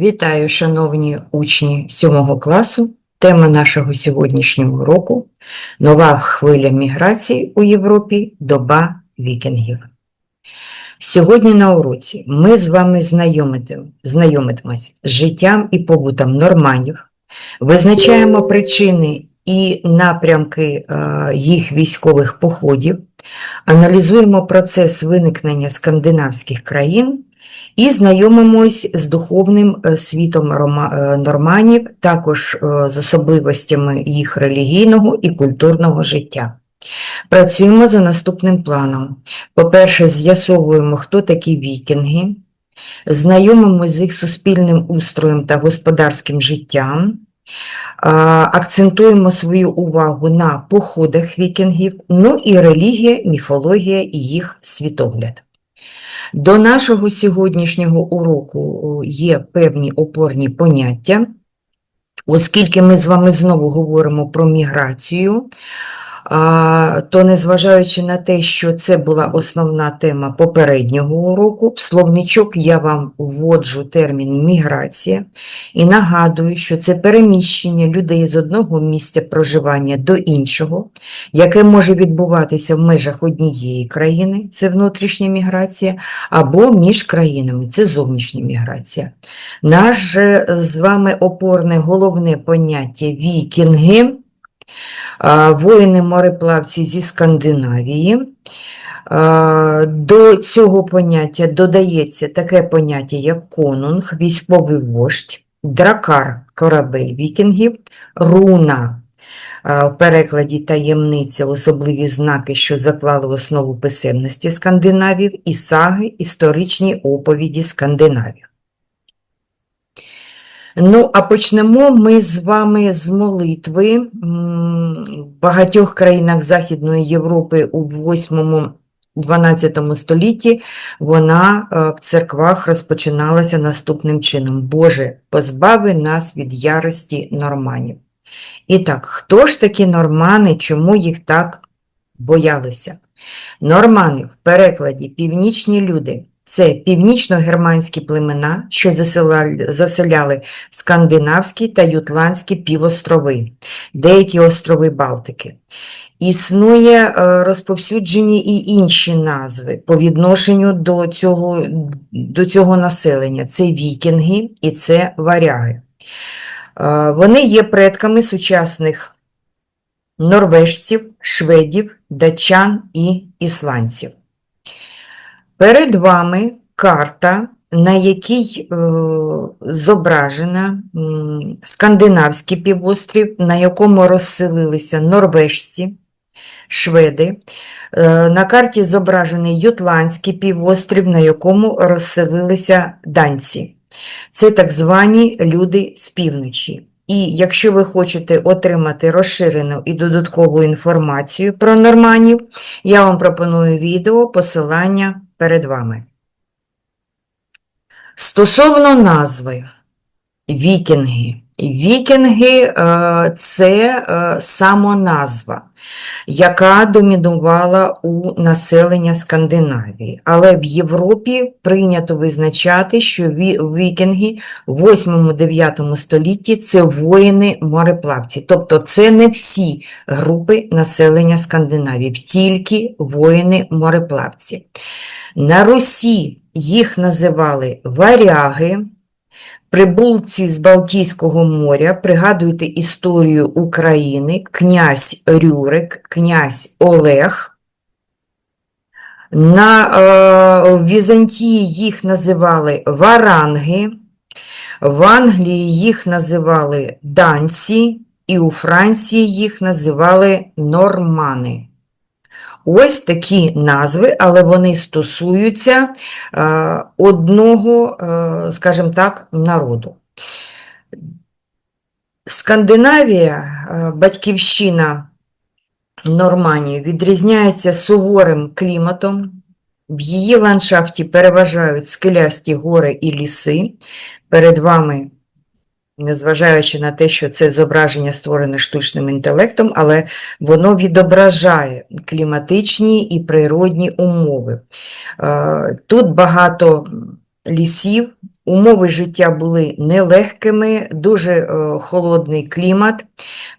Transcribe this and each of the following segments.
Вітаю, шановні учні 7 класу. Тема нашого сьогоднішнього уроку – нова хвиля міграції у Європі, доба вікінгів. Сьогодні на уроці ми з вами знайомитим- знайомитимось з життям і побутом норманів, визначаємо причини і напрямки е, їх військових походів, аналізуємо процес виникнення скандинавських країн і знайомимось з духовним е, світом е, норманів, також е, з особливостями їх релігійного і культурного життя. Працюємо за наступним планом. По-перше, з'ясовуємо, хто такі вікінги, знайомимось з їх суспільним устроєм та господарським життям, акцентуємо свою увагу на походах вікінгів, ну і релігія, міфологія і їх світогляд. До нашого сьогоднішнього уроку є певні опорні поняття, оскільки ми з вами знову говоримо про міграцію, то незважаючи на те, що це була основна тема попереднього уроку, в словничок я вам вводжу термін міграція і нагадую, що це переміщення людей з одного місця проживання до іншого, яке може відбуватися в межах однієї країни, це внутрішня міграція, або між країнами, це зовнішня міграція. Наше з вами опорне головне поняття вікінги, воїни-мореплавці зі Скандинавії. До цього поняття додається таке поняття, як конунг, військовий вождь, дракар, корабель вікінгів, руна, в перекладі таємниця, особливі знаки, що заклали основу писемності скандинавів, і саги, історичні оповіді скандинавів. Ну, а почнемо ми з вами з молитви. В багатьох країнах Західної Європи у 8-12 столітті вона е, в церквах розпочиналася наступним чином. Боже, позбави нас від ярості норманів. І так, хто ж такі нормани, чому їх так боялися? Нормани в перекладі північні люди це північно-германські племена, що заселяли скандинавські та ютландські півострови, деякі острови Балтики. Існує е, розповсюджені і інші назви по відношенню до цього, до цього населення. Це вікінги і це варяги. Е, Вони є предками сучасних норвежців, шведів, датчан і ісландців. Перед вами карта, на якій е, зображена скандинавський півострів, на якому розселилися норвежці, шведи. Е, на карті зображений Ютландський півострів, на якому розселилися данці. Це так звані люди з півночі. І якщо ви хочете отримати розширену і додаткову інформацію про норманів, я вам пропоную відео, посилання перед вами. Стосовно назви вікінги. Вікінги е, це е, самоназва, яка домінувала у населення Скандинавії. Але в Європі прийнято визначати, що вікінги в 8-9 столітті це воїни-мореплавці. Тобто це не всі групи населення Скандинавії, тільки воїни-мореплавці. На Русі їх називали варяги, прибулці з Балтійського моря, пригадуйте історію України, князь Рюрик, князь Олег. На е, в Візантії їх називали варанги, в Англії їх називали данці, і у Франції їх називали нормани. Ось такі назви, але вони стосуються е, одного, е, скажімо так, народу. Скандинавія, е, батьківщина Норманії, відрізняється суворим кліматом. В її ландшафті переважають скелясті гори і ліси. Перед вами незважаючи на те, що це зображення створене штучним інтелектом, але воно відображає кліматичні і природні умови. Е, Тут багато лісів, Умови життя були нелегкими, дуже е, холодний клімат.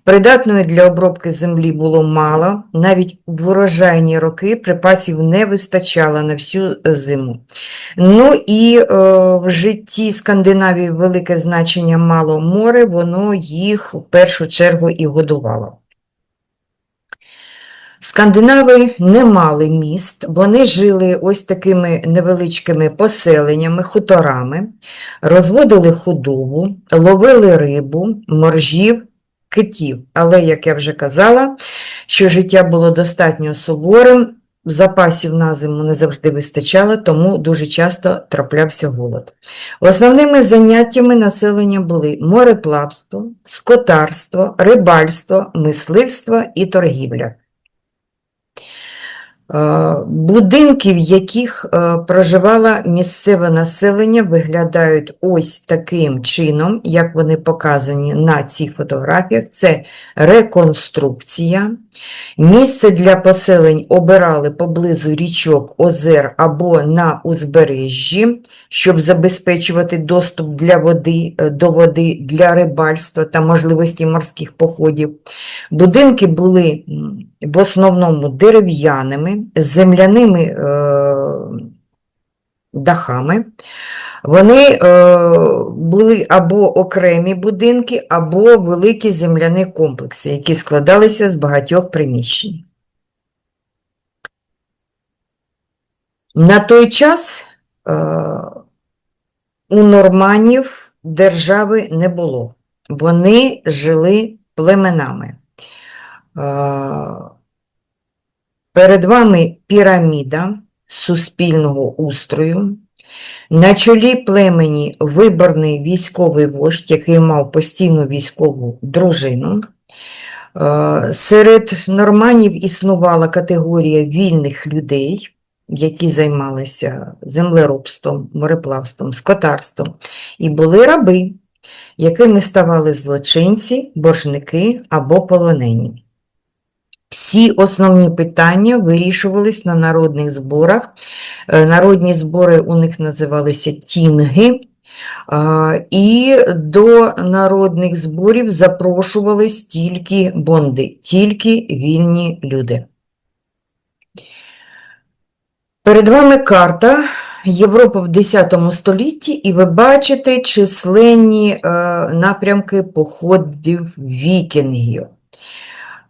Придатної для обробки землі було мало, навіть в урожайні роки припасів не вистачало на всю зиму. Ну і е, в житті Скандинавії велике значення мало море, воно їх в першу чергу і годувало. Скандинави не мали міст, вони жили ось такими невеличкими поселеннями, хуторами, розводили худобу, ловили рибу, моржів, китів. Але, як я вже казала, що життя було достатньо суворим, запасів на зиму не завжди вистачало, тому дуже часто траплявся голод. Основними заняттями населення були мореплавство, скотарство, рибальство, мисливство і торгівля. Е, Будинки, в яких е, проживало місцеве населення, виглядають ось таким чином, як вони показані на цих фотографіях. Це реконструкція. Місце для поселень обирали поблизу річок, озер або на узбережжі, щоб забезпечувати доступ для води, е, до води для рибальства та можливості морських походів. Будинки були в основному дерев'яними, з земляними е, дахами. Вони е, були або окремі будинки, або великі земляні комплекси, які складалися з багатьох приміщень. На той час е, у норманів держави не було. Вони жили племенами. Е, Перед вами піраміда суспільного устрою. На чолі племені виборний військовий вождь, який мав постійну військову дружину. Е, Серед норманів існувала категорія вільних людей, які займалися землеробством, мореплавством, скотарством, і були раби, якими ставали злочинці, боржники або полонені. Всі основні питання вирішувались на народних зборах. Е, Народні збори у них називалися тінги. І до народних зборів запрошувались тільки бонди, тільки вільні люди. Перед вами карта Європи в X столітті, і ви бачите численні е, напрямки походів вікінгів.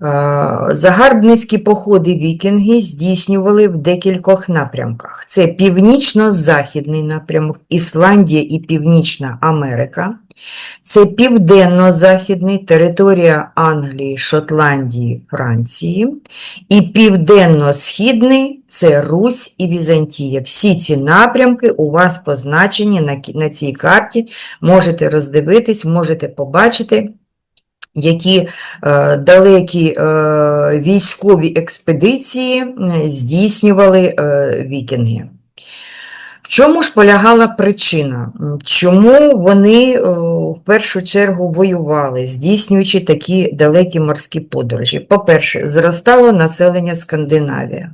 Е, Загарбницькі походи вікінги здійснювали в декількох напрямках. Це північно-західний напрямок, Ісландія і Північна Америка. Це південно-західний територія Англії, Шотландії, Франції. І південно-східний це Русь і Візантія. Всі ці напрямки у вас позначені на, на цій карті. Можете роздивитись, можете побачити які е, далекі е, військові експедиції е, здійснювали вікінги. В чому ж полягала причина? Чому вони в першу чергу воювали, здійснюючи такі далекі морські подорожі? По-перше, зростало населення Скандинавії.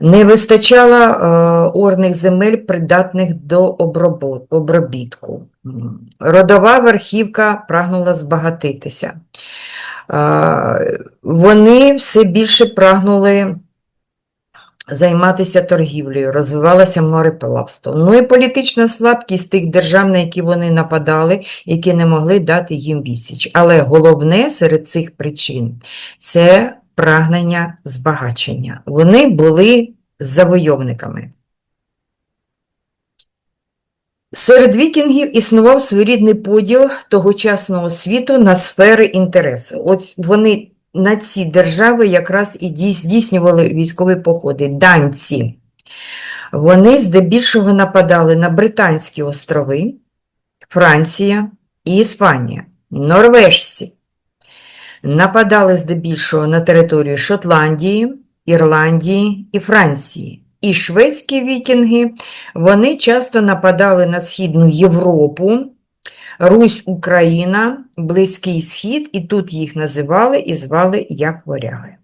Не вистачало е, орних земель, придатних до обробітку. Родова верхівка прагнула збагатитися. Е, Вони все більше прагнули займатися торгівлею, розвивалося мореплавство. Ну і політична слабкість тих держав, на які вони нападали, які не могли дати їм відсіч. Але головне серед цих причин це прагнення збагачення. Вони були завойовниками. Серед вікінгів існував своєрідний поділ тогочасного світу на сфери інтересу. От вони на ці держави якраз і здійснювали військові походи. Данці. Вони здебільшого нападали на Британські острови, Франція і Іспанія. Норвежці нападали здебільшого на територію Шотландії, Ірландії і Франції. І шведські вікінги, вони часто нападали на Східну Європу, Русь, Україна, Близький Схід, і тут їх називали і звали як варяги.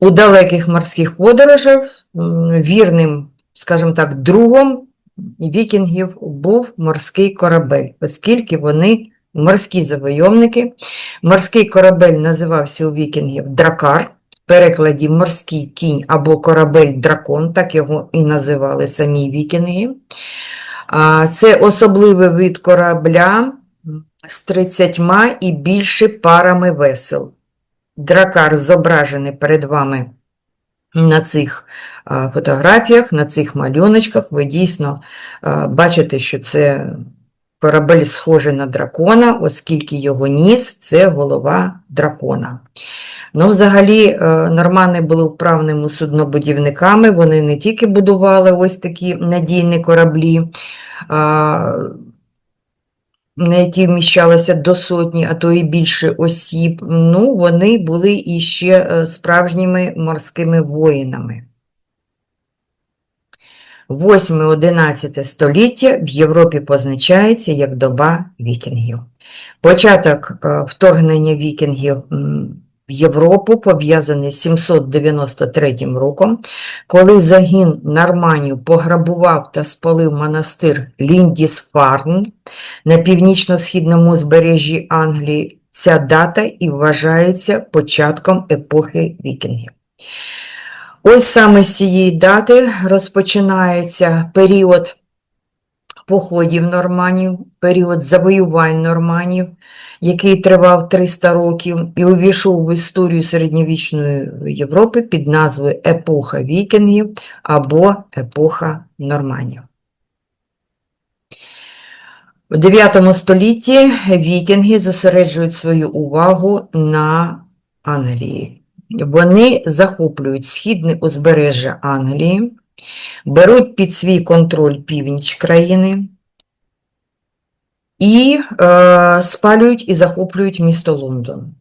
У далеких морських подорожах вірним скажімо так, другом вікінгів був морський корабель, оскільки вони морські завойовники. Морський корабель називався у вікінгів дракар, в перекладі морський кінь або корабель-дракон, так його і називали самі вікінги. Це особливий вид корабля з 30 і більше парами весел. Дракар зображений перед вами на цих фотографіях, на цих малюночках. Ви дійсно бачите, що це корабель схожий на дракона, оскільки його ніс – це голова дракона. Ну, взагалі, е, нормани були вправними суднобудівниками, вони не тільки будували ось такі надійні кораблі, на які вміщалося до сотні, а то і більше осіб, ну, вони були іще е, справжніми морськими воїнами. 8-11 століття в Європі позначається як доба вікінгів. Початок е, вторгнення вікінгів в Європу пов'язаний з 793 роком, коли загін норманів пограбував та спалив монастир Ліндісфарн на північно-східному узбережжі Англії. Ця дата і вважається початком епохи вікінгів. Ось саме з цієї дати розпочинається період походів норманів, період завоювань норманів, який тривав 300 років і увійшов в історію середньовічної Європи під назвою Епоха вікінгів або Епоха норманів. В 9 столітті вікінги зосереджують свою увагу на Англії. Вони захоплюють східне узбережжя Англії, беруть під свій контроль північ країни і е, спалюють і захоплюють місто Лондон.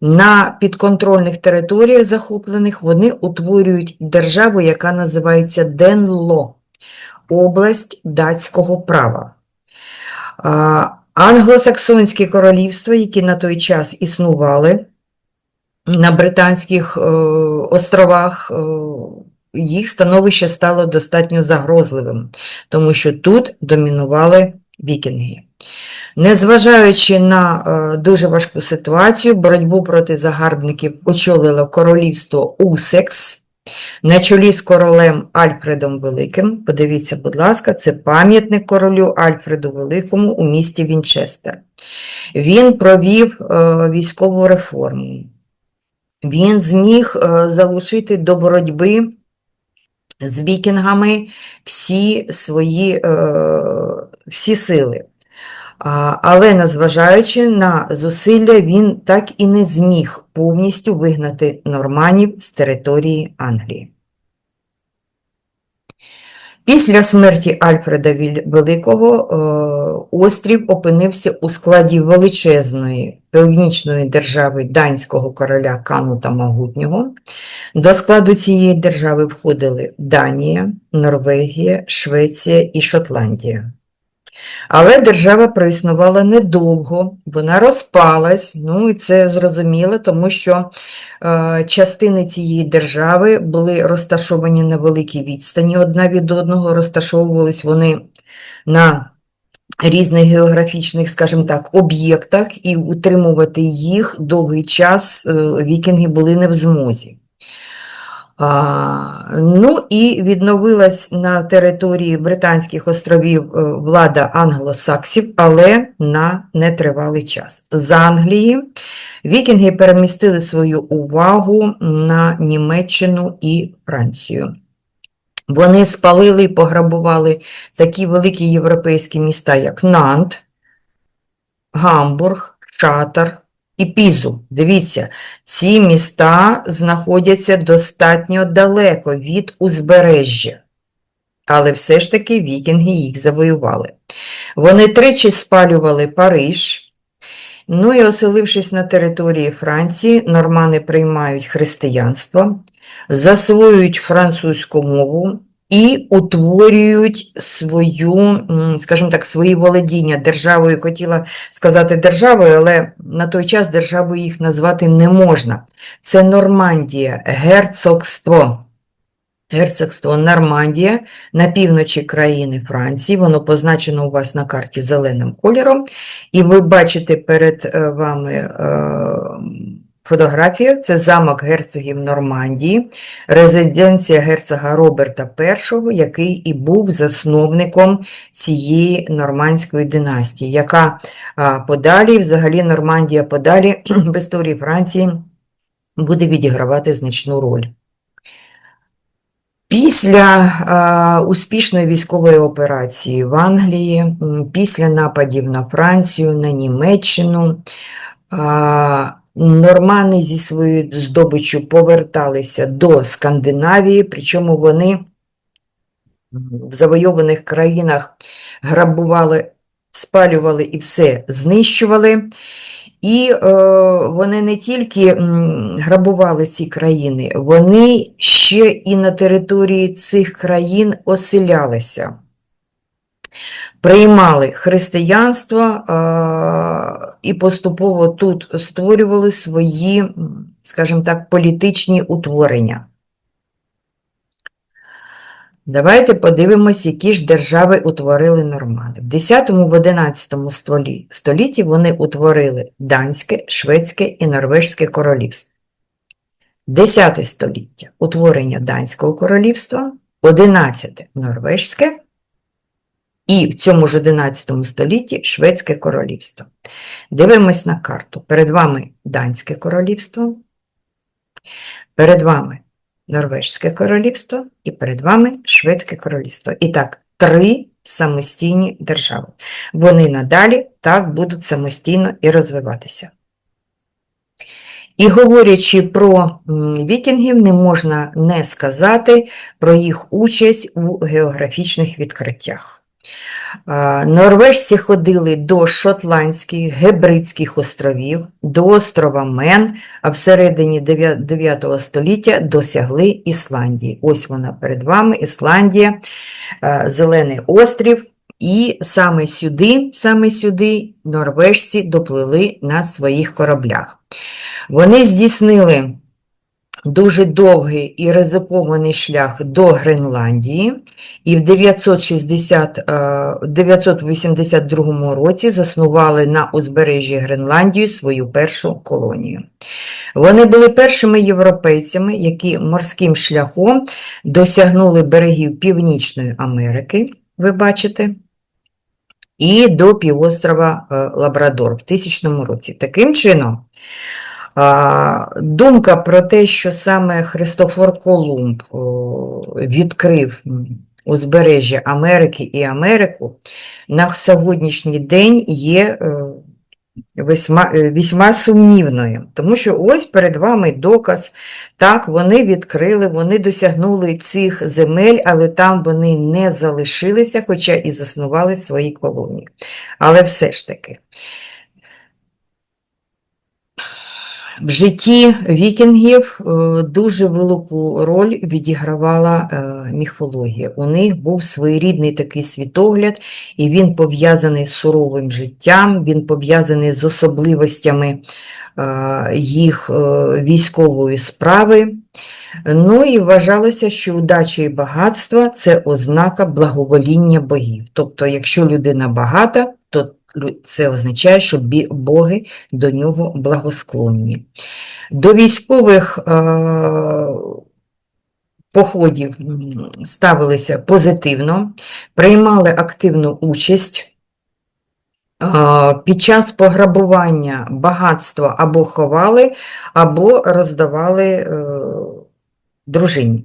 На підконтрольних територіях захоплених вони утворюють державу, яка називається Денло, область датського права. Е, Англосаксонські королівства, які на той час існували, на Британських е, островах е, їх становище стало достатньо загрозливим, тому що тут домінували вікінги. Незважаючи на е, дуже важку ситуацію, боротьбу проти загарбників очолило королівство Усекс на чолі з королем Альфредом Великим. Подивіться, будь ласка, це пам'ятник королю Альфреду Великому у місті Вінчестер. Він провів військову реформу він зміг е, залучити до боротьби з вікінгами всі свої е, всі сили. Але, незважаючи на зусилля, він так і не зміг повністю вигнати норманів з території Англії. Після смерті Альфреда Великого е, острів опинився у складі величезної північної держави данського короля Канута Могутнього. До складу цієї держави входили Данія, Норвегія, Швеція і Шотландія. Але держава проіснувала недовго, вона розпалась, ну і це зрозуміло, тому що е, частини цієї держави були розташовані на великій відстані одна від одного, розташовувались вони на різних географічних, скажімо так, об'єктах, і утримувати їх довгий час е, вікінги були не в змозі. Ну і відновилась на території Британських островів е, влада англосаксів, але на нетривалий час. З Англії вікінги перемістили свою увагу на Німеччину і Францію. Вони спалили і пограбували такі великі європейські міста, як Нант, Гамбург, Шатар, і Пізу. Дивіться, ці міста знаходяться достатньо далеко від узбережжя, але все ж таки вікінги їх завоювали. Вони тричі спалювали Париж. Ну і оселившись на території Франції, нормани приймають християнство, засвоюють французьку мову, і утворюють свою, скажімо так, свої володіння державою. Хотіла сказати державою, але на той час державою їх назвати не можна. Це Нормандія, герцогство. Герцогство Нормандія на півночі країни Франції. Воно позначено у вас на карті зеленим кольором. І ви бачите перед е, вами е, фотографію. Це замок герцогів Нормандії, резиденція герцога Роберта І, який і був засновником цієї нормандської династії, яка подалі, взагалі Нормандія подалі в історії Франції буде відігравати значну роль. Після а, успішної військової операції в Англії, після нападів на Францію, на Німеччину, а, нормани зі своєю здобиччю поверталися до Скандинавії, причому вони в завойованих країнах грабували, спалювали і все знищували. І е, вони не тільки м, грабували ці країни, вони ще і на території цих країн оселялися, приймали християнство е, і поступово тут створювали свої, скажімо так, політичні утворення. Давайте подивимось, які ж держави утворили нормани. В 10-11 столі- столітті вони утворили Данське, Шведське і Норвежське королівство. 10 століття – утворення Данського королівства, 11 – Норвежське, і в цьому ж 11 столітті Шведське королівство. Дивимось на карту. Перед вами Данське королівство, перед вами Норвежське королівство і перед вами Шведське королівство. І так, три самостійні держави. Вони надалі так будуть самостійно і розвиватися. І говорячи про вікінгів, не можна не сказати про їх участь у географічних відкриттях. А, Норвежці ходили до Шотландських, Гебридських островів, до острова Мен, а всередині 9 століття досягли Ісландії. Ось вона перед вами, Ісландія, е, Зелений острів. І саме сюди, саме сюди норвежці доплили на своїх кораблях. Вони здійснили дуже довгий і ризикований шлях до Гренландії, і в 960, е, 982 році заснували на узбережжі Гренландії свою першу колонію. Вони були першими європейцями, які морським шляхом досягнули берегів Північної Америки, ви бачите, і до півострова е, Лабрадор в 1000 році. Таким чином, Думка про те, що саме Христофор Колумб відкрив узбережжя Америки і Америку, на сьогоднішній день є е, весьма, е, весьма сумнівною. Тому що ось перед вами доказ, так, вони відкрили, вони досягнули цих земель, але там вони не залишилися, хоча і заснували свої колонії. Але все ж таки. В житті вікінгів е, дуже велику роль відігравала е, міфологія. У них був своєрідний такий світогляд, і він пов'язаний з суровим життям, він пов'язаний з особливостями е, їх військової справи. Ну і вважалося, що удача і багатство – це ознака благовоління богів. Тобто, якщо людина багата, це означає, що боги до нього благосклонні. До військових е, походів ставилися позитивно, приймали активну участь. Е, Під час пограбування багатство або ховали, або роздавали е, дружині.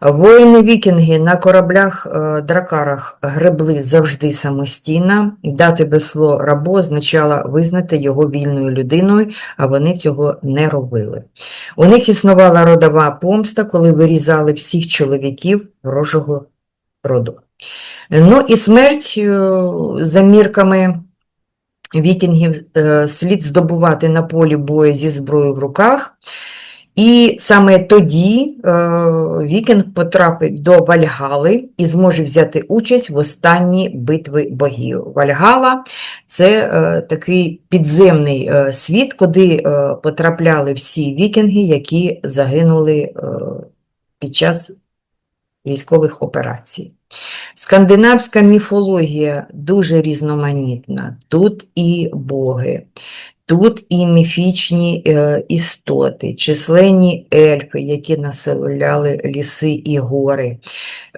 Воїни-вікінги на кораблях-дракарах гребли завжди самостійно. Дати весло рабу означало визнати його вільною людиною, а вони цього не робили. У них існувала родова помста, коли вирізали всіх чоловіків ворожого роду. Ну і смерть, е, за мірками вікінгів, е, слід здобувати на полі бою зі зброєю в руках. І саме тоді е, Вікінг потрапить до Вальгали і зможе взяти участь в останній битві богів. Вальгала – це е, такий підземний е, світ, куди потрапляли всі вікінги, які загинули під час військових операцій. Скандинавська міфологія дуже різноманітна. Тут і боги, тут і міфічні е, істоти, численні ельфи, які населяли ліси і гори.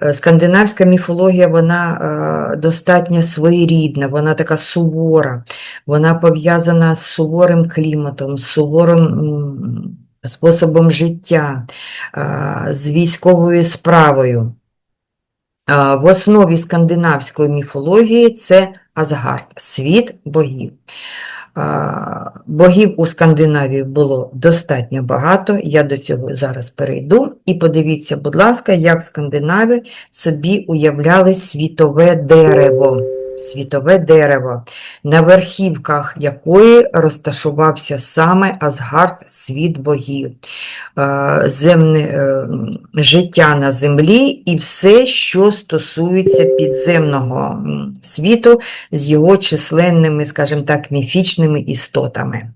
Е, Скандинавська міфологія вона е, достатньо своєрідна, вона така сувора, вона пов'язана з суворим кліматом, з суворим способом життя, з військовою справою. В основі скандинавської міфології це Асгард, світ богів. Богів у Скандинавії було достатньо багато, я до цього зараз перейду. І подивіться, будь ласка, як скандинави собі уявляли світове дерево. Світове дерево, на верхівках якої розташувався саме Асгард, світ богів, е, земне, життя на землі і все, що стосується підземного світу з його численними, скажімо так, міфічними істотами.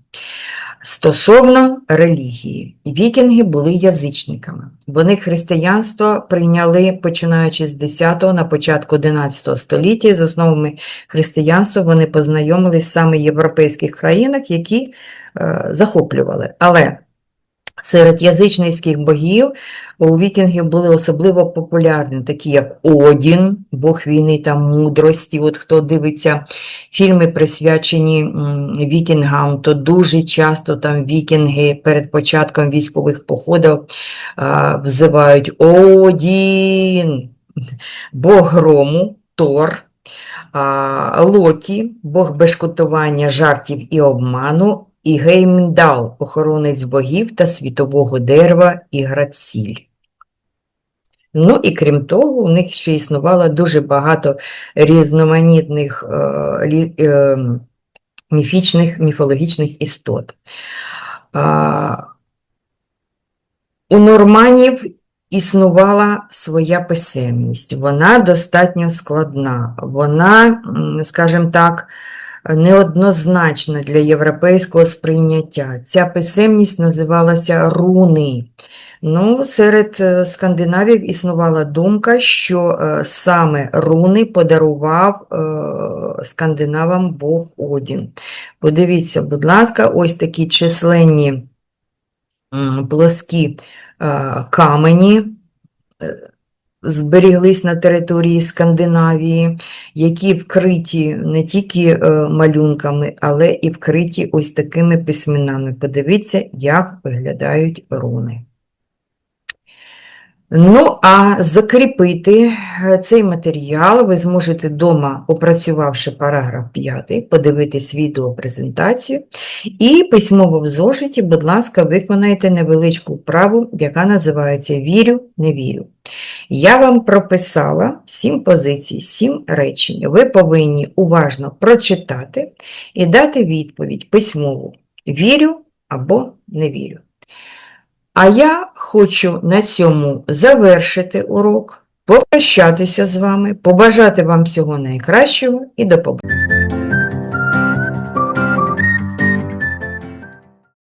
Стосовно релігії, вікінги були язичниками. Вони християнство прийняли починаючи з 10-го на початку 11 століття. І з основами християнства вони познайомились саме в європейських країнах, які е, захоплювали. Але Серед язичницьких богів у вікінгів були особливо популярні, такі як Одін, Бог війни та мудрості. От хто дивиться фільми, присвячені вікінгам, то дуже часто там вікінги перед початком військових походів а, взивають Одін, Бог грому, Тор, а, Локі, Бог бешкотування, жартів і обману, і Геймдал, охоронець богів та світового дерева і Граціль. Ну і крім того, у них ще існувало дуже багато різноманітних е, е, міфічних, міфологічних істот. А, у норманів існувала своя писемність, вона достатньо складна, вона, скажімо так, неоднозначна для європейського сприйняття. Ця писемність називалася руни. Ну, серед е, скандинавів існувала думка, що е, саме руни подарував е, скандинавам Бог Одін. Подивіться, будь ласка, ось такі численні плоскі камені зберіглись на території Скандинавії, які вкриті не тільки е, малюнками, але і вкриті ось такими письменами. Подивіться, як виглядають руни. Ну, а закріпити е, цей матеріал ви зможете вдома, опрацювавши параграф 5, подивитись відеопрезентацію і письмово в зошиті, будь ласка, виконайте невеличку вправу, яка називається Вірю, не вірю. Я вам прописала 7 позицій, 7 речень. Ви повинні уважно прочитати і дати відповідь письмову «Вірю» або «Не вірю». А я хочу на цьому завершити урок, попрощатися з вами, побажати вам всього найкращого і до побачення.